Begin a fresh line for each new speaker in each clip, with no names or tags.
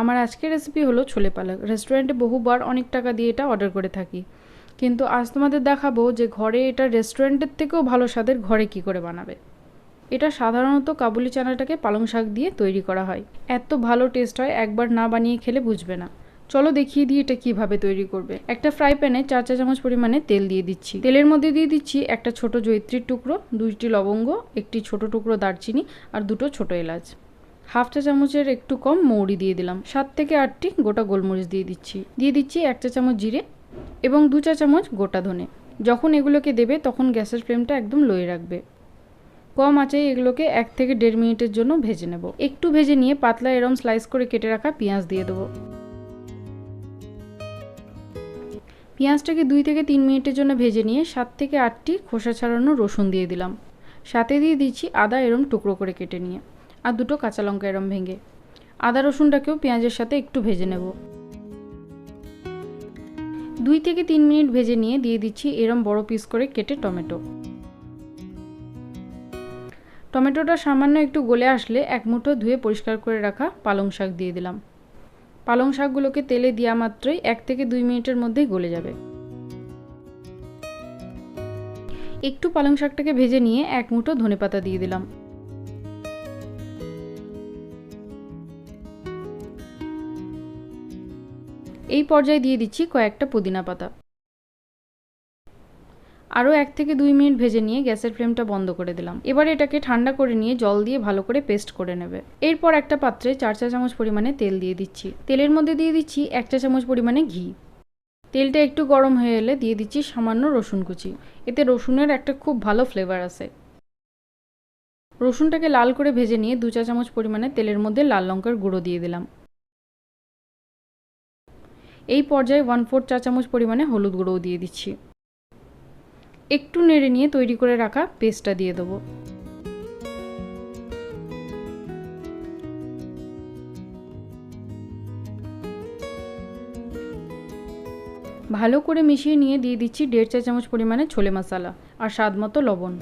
আমার আজকের রেসিপি হলো ছোলে পালক। রেস্টুরেন্টে বহুবার অনেক টাকা দিয়ে এটা অর্ডার করে থাকি। কিন্তু আজ তোমাদের দেখাবো যে ঘরে এটা রেস্টুরেন্টের থেকেও ভালো স্বাদের ঘরে কি করে বানাবে। এটা সাধারণত কাবুলি চানাটাকে পালং শাক দিয়ে তৈরি করা হয়। এত ভালো টেস্ট হয়, একবার না বানিয়ে খেলে বুঝবে না। চলো দেখিয়ে দিই এটা কীভাবে তৈরি করবে। একটা ফ্রাই প্যানে চার চা চামচ পরিমাণে তেল দিয়ে দিচ্ছি। তেলের মধ্যে দিয়ে দিচ্ছি একটা ছোট জৈত্রীর টুকরো, দুইটি লবঙ্গ, একটি ছোট টুকরো দারচিনি আর দুটো ছোট এলাচ। হাফ চা চামচের একটু কম মৌরি দিয়ে দিলাম। সাত থেকে আটটি গোটা গোলমরিচ দিয়ে দিচ্ছি। দিয়ে দিচ্ছি এক চা চামচ জিরে এবং দু চা চামচ গোটা ধনে। যখন এগুলোকে দেবে, তখন গ্যাসের ফ্লেমটা একদম লোয়ে রাখবে। কম আঁচে এগুলোকে এক থেকে দেড় মিনিটের জন্য ভেজে নেব। একটু ভেজে নিয়ে পাতলা এরম স্লাইস করে কেটে রাখা পেঁয়াজ দিয়ে দেবো। পেঁয়াজটাকে দুই থেকে তিন মিনিটের জন্য ভেজে নিয়ে সাত থেকে আটটি খোসা ছাড়ানো রসুন দিয়ে দিলাম। সাথে দিয়ে দিচ্ছি আদা এরম টুকরো করে কেটে নিয়ে। আর দুটো কাঁচা লঙ্কা এরম ভেঙে। আদা রসুনটাকেও পেঁয়াজের সাথে একটু ভেজে নেব। দুই থেকে তিন মিনিট ভেজে নিয়ে দিয়ে দিচ্ছি এরম বড় পিস করে কেটে টমেটো। টমেটোটা সামান্য একটু গলে আসলে এক মুঠো ধুয়ে পরিষ্কার করে রাখা পালং শাক দিয়ে দিলাম। পালং শাকগুলোকে তেলে দেওয়া মাত্রই এক থেকে দুই মিনিটের মধ্যেই গলে যাবে। একটু পালং শাকটাকে ভেজে নিয়ে এক মুঠো ধনেপাতা দিয়ে দিলাম। এই পর্যায়ে দিয়ে দিচ্ছি কয়েকটা পুদিনা পাতা। আরও এক থেকে দুই মিনিট ভেজে নিয়ে গ্যাসের ফ্লেমটা বন্ধ করে দিলাম। এবার এটাকে ঠান্ডা করে নিয়ে জল দিয়ে ভালো করে পেস্ট করে নেবে। এরপর একটা পাত্রে চার চা চামচ পরিমাণে তেল দিয়ে দিচ্ছি। তেলের মধ্যে দিয়ে দিচ্ছি এক চা চামচ পরিমাণে ঘি। তেলটা একটু গরম হয়ে এলে দিয়ে দিচ্ছি সামান্য রসুন কুচি। এতে রসুনের একটা খুব ভালো ফ্লেভার আছে। রসুনটাকে লাল করে ভেজে নিয়ে দু চা চামচ পরিমাণে তেলের মধ্যে লাল লঙ্কার গুঁড়ো দিয়ে দিলাম। এই পর্যায়ে ওয়ান ফোর চা চামচ পরিমাণে হলুদ গুঁড়োও দিয়ে দিচ্ছি। একটু নেড়ে নিয়ে তৈরি করে রাখা পেস্টটা দিয়ে দেবো। ভালো করে মিশিয়ে নিয়ে দিয়ে দিচ্ছি দেড় চা চামচ পরিমাণে ছোলে মশলা আর স্বাদ মতো লবণ।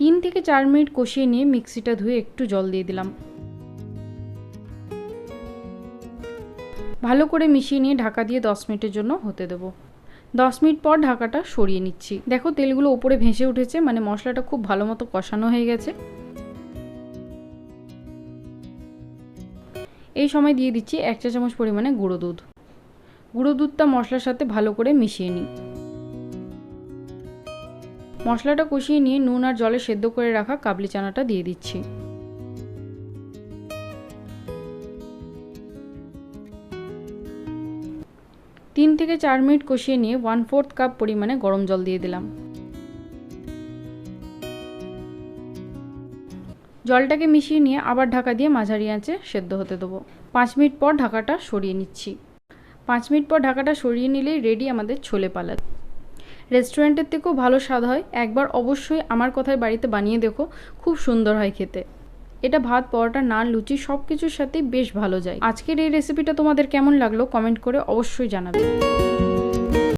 তিন থেকে চার মিনিট কষিয়ে নিয়ে মিক্সিটা ধুয়ে একটু জল দিয়ে দিলাম। ভালো করে মিশিয়ে নিয়ে ঢাকা দিয়ে দশ মিনিটের জন্য হতে দেবো। দশ মিনিট পর ঢাকাটা সরিয়ে নিচ্ছি। দেখো তেলগুলো ওপরে ভেসে উঠেছে মানে মশলাটা খুব ভালো মতো কষানো হয়ে গেছে। এই সময় দিয়ে দিচ্ছি এক চা চামচ পরিমাণে গুঁড়ো দুধ। গুঁড়ো দুধটা মশলার সাথে ভালো করে মিশিয়ে নিই। মশলাটা কষিয়ে নিয়ে নুন আর জলে সেদ্ধ করে রাখা কাবলি চানাটা দিয়ে দিচ্ছি। তিন থেকে চার মিনিট কষিয়ে নিয়ে ওয়ান ফোর্থ কাপ পরিমাণে গরম জল দিয়ে দিলাম। জলটাকে মিশিয়ে নিয়ে আবার ঢাকা দিয়ে মাঝারি আঁচে সেদ্ধ হতে দেবো। পাঁচ মিনিট পর ঢাকাটা সরিয়ে নিচ্ছি। পাঁচ মিনিট পর ঢাকাটা সরিয়ে নিলেই রেডি আমাদের ছোলে পালাক রেস্টুরেন্টের থেকেও ভালো স্বাদ হয়। একবার অবশ্যই আমার কথায় বাড়িতে বানিয়ে দেখো, খুব সুন্দর হয় খেতে। এটা ভাত, পরোটা, নান, লুচি সব কিছুর সাথেই বেশ ভালো যায়। আজকের এই রেসিপিটা তোমাদের কেমন লাগল কমেন্ট করে অবশ্যই জানাবে।